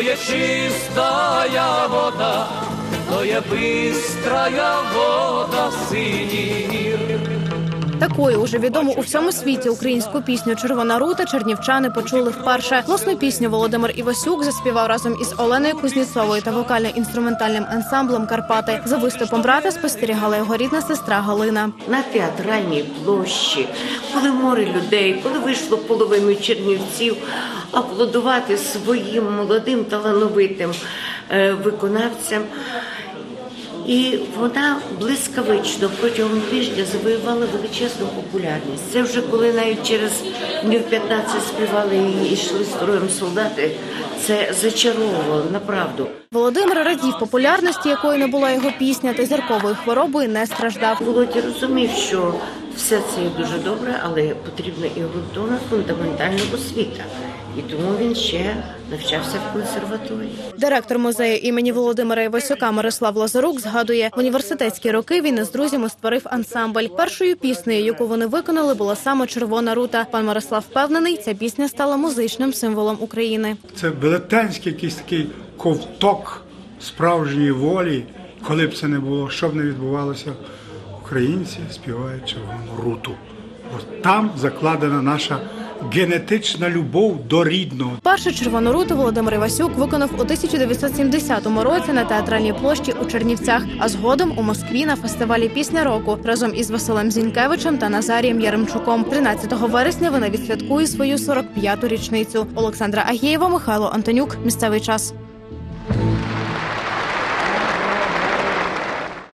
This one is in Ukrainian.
то є чистая вода, то є бистрая вода синій гір. Такою уже відому у всьому світі українську пісню Червона рута чернівчани почули вперше. Власну пісню Володимир Івасюк заспівав разом із Оленою Кузніцовою та вокально-інструментальним ансамблем Карпати. За виступом брата спостерігала його рідна сестра Галина. на театральній площі, коли море людей, коли вийшло половину чернівців аплодувати своїм молодим талановитим е, виконавцям. І вона блискавично протягом тижня завоювала величезну популярність. Це вже коли навіть через днів 15 співали і йшли строєм солдати. Це зачаровувало направду. Володимир радів популярності, якої не була його пісня, та зірковою хворобою не страждав. Володя розумів, що все це є дуже добре, але потрібна і ґрунтовна фундаментальна освіта. І тому він ще навчався в консерваторії. Директор музею імені Володимира Івасюка Мирослав Лазарук згадує, в університетські роки він із друзями створив ансамбль. Першою піснею, яку вони виконали, була саме Червона рута. Пан Мирослав впевнений, ця пісня стала музичним символом України. Це велетенський якийсь такий ковток справжньої волі, коли б це не було, що б не відбувалося, українці співають червону руту. От там закладена наша генетична любов до рідного. Першу червону руту Володимир Івасюк виконав у 1970 році на театральній площі у Чернівцях, а згодом у Москві на фестивалі Пісня року разом із Василем Зінькевичем та Назарієм Яремчуком. 13 вересня вона відсвяткує свою 45-ту річницю. Олександра Агієва, Михайло Антонюк. Місцевий час.